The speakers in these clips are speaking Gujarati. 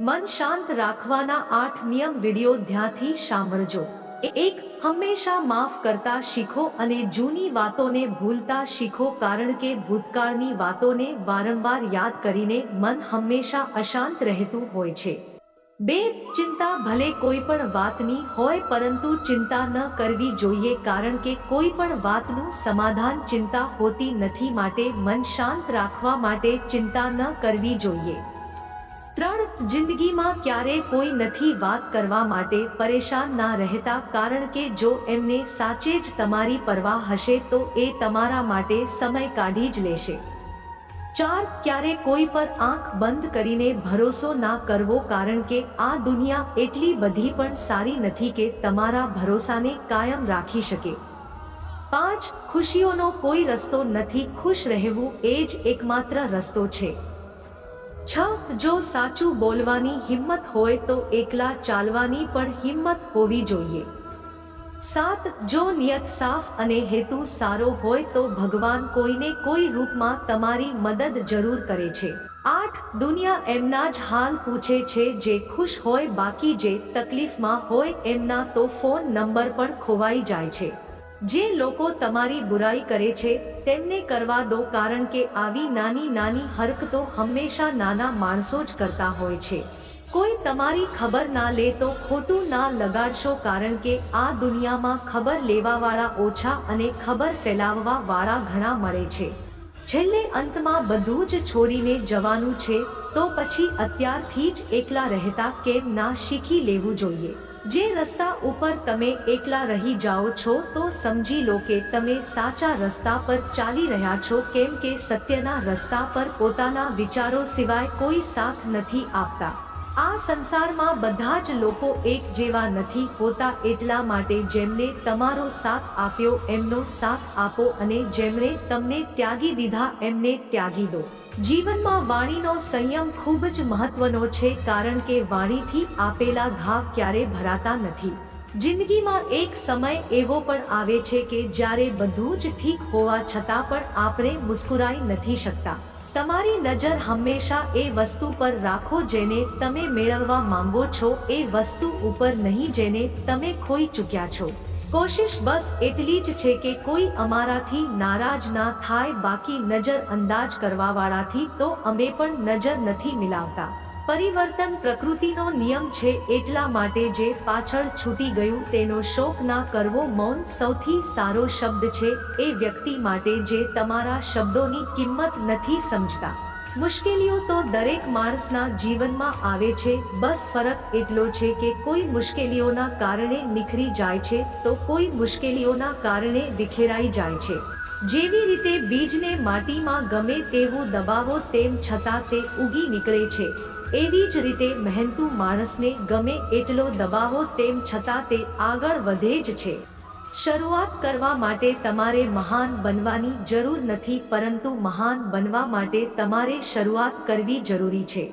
મન શાંત રાખવાના આઠ નિયમ વિડિયો ધ્યાનથી સાંભળજો. એક, હંમેશા માફ કરતા શીખો અને જૂની વાતોને ભૂલતા શીખો કારણ કે ભૂતકાળની વાતોને વારંવાર યાદ કરીને મન હંમેશા અશાંત રહેતું હોય છે. બે, ચિંતા ભલે કોઈ પણ વાતની હોય પરંતુ ચિંતા ન કરવી જોઈએ કારણ કે કોઈ પણ વાતનું સમાધાન ચિંતા હોતી નથી માટે મન શાંત રાખવા માટે ચિંતા ન કરવી જોઈએ. ત્રણ જિંદગીમાં ક્યારે કોઈ નથી વાત કરવા માટે પરેશાન ના રહેતા કારણ કે જો એમને સાચે જ તમારી પરવા હશે તો એ તમારા માટે સમય કાઢી જ લેશે. ચાર, ક્યારે કોઈ પર આંખ બંધ કરીને ભરોસો ના કરવો કારણ કે આ દુનિયા એટલી બધી પણ સારી નથી કે તમારા ભરોસાને કાયમ રાખી શકે. પાંચ, ખુશીઓનો કોઈ રસ્તો નથી, ખુશ રહેવું એ જ એકમાત્ર રસ્તો છે. છ? જો સાચું બોલવાની હિંમત હોય તો એકલા ચાલવાની પણ હિંમત હોવી જોઈએ. સાત, જો નિયત સાફ અને હેતુ સારો હોય તો ભગવાન કોઈને કોઈ રૂપમાં તમારી મદદ જરૂર કરે છે. આઠ, દુનિયા એમના જ હાલ પૂછે છે જે ખુશ હોય બાકી જે તકલીફમાં હોય એમના તો ફોન નંબર પણ ખોવાઈ જાય છે. જે લોકો તમારી બુરાઈ કરે છે, તેમને કરવા દો કારણ કે આવી નાની નાની હરકતો હંમેશા નાના માણસો જ કરતા હોય છે. કોઈ તમારી ખબર ના લે તો ખોટું ના લગાડશો કારણ કે આ દુનિયામાં ખબર લેવાવાળા ઓછા અને ખબર ફેલાવવા વાળા ઘણા મળે છે. છેલ્લે અંતમાં બધું જ છોડીને જવાનું છે, તો પછી અત્યારથી જ એકલા રહેતા કેમ ના શીખી લેવું જોઈએ? જે રસ્તા ઉપર તમે એકલા રહી જાઓ છો, તો સમજી લો કે તમે સાચા રસ્તા પર ચાલી રહ્યા છો, કેમ કે સત્યના રસ્તા પર પોતાના વિચારો સિવાય કોઈ સાથ નથી આપતા. આ સંસારમાં બધા જ લોકો એક જેવા નથી હોતા, એટલા માટે જેમને તમારો સાથ આપ્યો, એમનો સાથ આપો અને જેમણે તમને ત્યાગી દીધા, એમને ત્યાગી દો. જીવનમાં વાણીનો સંયમ ખૂબ જ મહત્વનો છે કારણ કે વાણીથી આપેલા ઘાવ ક્યારે ભરાતા નથી. જિંદગીમાં એક સમય એવો પણ આવે છે કે જ્યારે બધું જ ઠીક હોવા છતાં પણ આપણે મુસ્કુરાઈ નથી શકતા. તમારી નજર હંમેશા એ વસ્તુ પર રાખો જેને તમે મેળવવા માંગો છો, એ વસ્તુ ઉપર નહીં જેને તમે ખોઈ ચૂક્યા છો. કોશિશ બસ એટલી જ છે કે કોઈ અમારાથી નારાજ ના થાય, બાકી નજર અંદાજ કરવાવાળાથી તો અમે પણ નજર નથી મિલાવતા. પરિવર્તન પ્રકૃતિનો નિયમ છે એટલા માટે જે પાછળ છૂટી ગયું તેનો શોક ના કરવો મૌન સૌથી સારો શબ્દ છે એ વ્યક્તિ માટે જે તમારા શબ્દોની કિંમત નથી સમજતા. મુશ્કેલીઓ તો દરેક માણસના જીવનમાં આવે છે. બસ ફરક એટલો છે કે કોઈ મુશ્કેલીઓના કારણે નિખરી જાય છે તો કોઈ મુશ્કેલીઓના કારણે વિખેરાઈ જાય છે. જેવી રીતે બીજને માટીમાં ગમે તેવું દબાવો તેમ છતાં તે ઉગી નીકળે છે. એવી જ રીતે મહેનતુ માણસને ગમે એટલો દબાવો તેમ છતાં તે આગળ વધે જ છે. શરૂઆત કરવા માટે તમારે મહાન બનવાની જરૂર નથી, પરંતુ મહાન બનવા માટે તમારે શરૂઆત કરવી જરૂરી છે.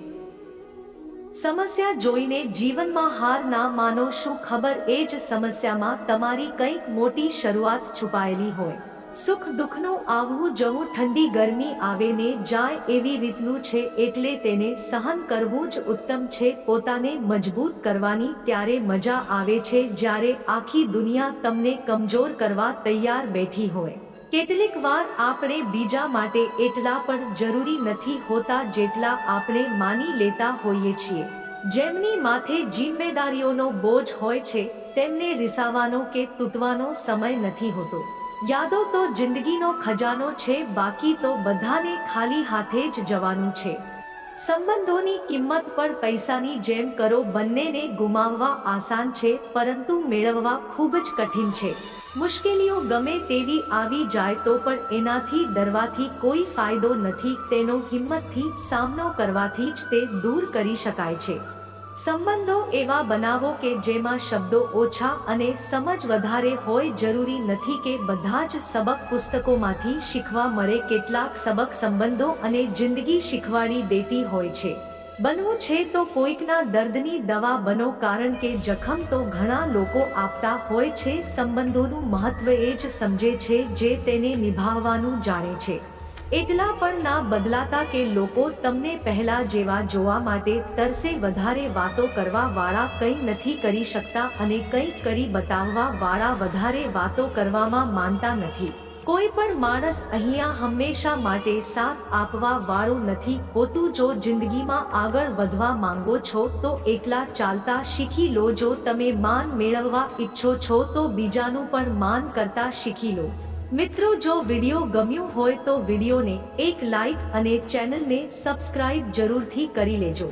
સમસ્યા જોઈને જીવનમાં હાર ના માનો શું ખબર, એ જ સમસ્યામાં તમારી કંઈક મોટી શરૂઆત છુપાયેલી હોય. સુખ દુઃખનું આવવું જવું ઠંડી ગરમી આવે ને જાય એવી રીતનું છે એટલે તેને સહન કરવું જ ઉત્તમ છે. પોતાને મજબૂત કરવાની ત્યારે મજા આવે છે જ્યારે આખી દુનિયા તમને કમજોર કરવા તૈયાર બેઠી હોય. કેટલીક વાર આપણે બીજા માટે એટલા પણ જરૂરી નથી હોતા જેટલા આપણે માની લેતા હોઈએ છીએ. જેમની માથે જિમ્મેદારીઓનો બોજ હોય છે, તેમને રિસાવાનો કે તૂટવાનો સમય નથી હોતો. યાદો તો જિંદગીનો ખજાનો છે, બાકી તો બધાને ખાલી હાથે જ જવાનું છે. સંબંધોની કિંમત પણ પૈસાની જેમ કરો, બંનેને ગુમાવવા આસાન છે, પરંતુ મેળવવા ખૂબ જ કઠિન છે. મુશ્કેલીઓ ગમે તેવી આવી જાય તો પણ એનાથી ડરવાથી કોઈ ફાયદો નથી, તેનો હિંમતથી સામનો કરવાથી જ તે દૂર કરી શકાય છે. સંબંધો એવા બનાવો કે જેમાં શબ્દો ઓછા અને સમજ વધારે હોય જરૂરી નથી કે બધા જ સબક પુસ્તકોમાંથી શીખવા મળે કેટલાક સબક સંબંધો અને જિંદગી શીખવાડી દેતી હોય છે. બનવું છે તો કોઈકના દર્દની દવા બનો કારણ કે જખમ તો ઘણા લોકો આપતા હોય છે. સંબંધોનું મહત્વ એ જ સમજે છે જે તેને નિભાવવાનું જાણે છે. એટલા પણ ના બદલાતા કે લોકો તમને પહેલા જેવા જોવા માટે તરસે વધારે વાતો કરવા વાળા કંઈ નથી કરી શકતા અને કંઈક કરી બતાવવા વાળા વધારે વાતો કરવામાં માનતા નથી. કોઈ પણ માણસ અહીંયા હંમેશા માટે સાથ આપવા વાળું નથી. હોતું જો જિંદગીમાં આગળ વધવા માંગો છો, તો એકલા ચાલતા શીખી લો. જો તમે માન મેળવવા ઈચ્છો છો, તો બીજાનું પણ માન કરતા શીખી લો. મિત્રો, જો વિડિયો ગમ્યો હોય તો વિડિયોને એક લાઈક અને ચેનલને સબસ્ક્રાઇબ જરૂરથી કરી લેજો.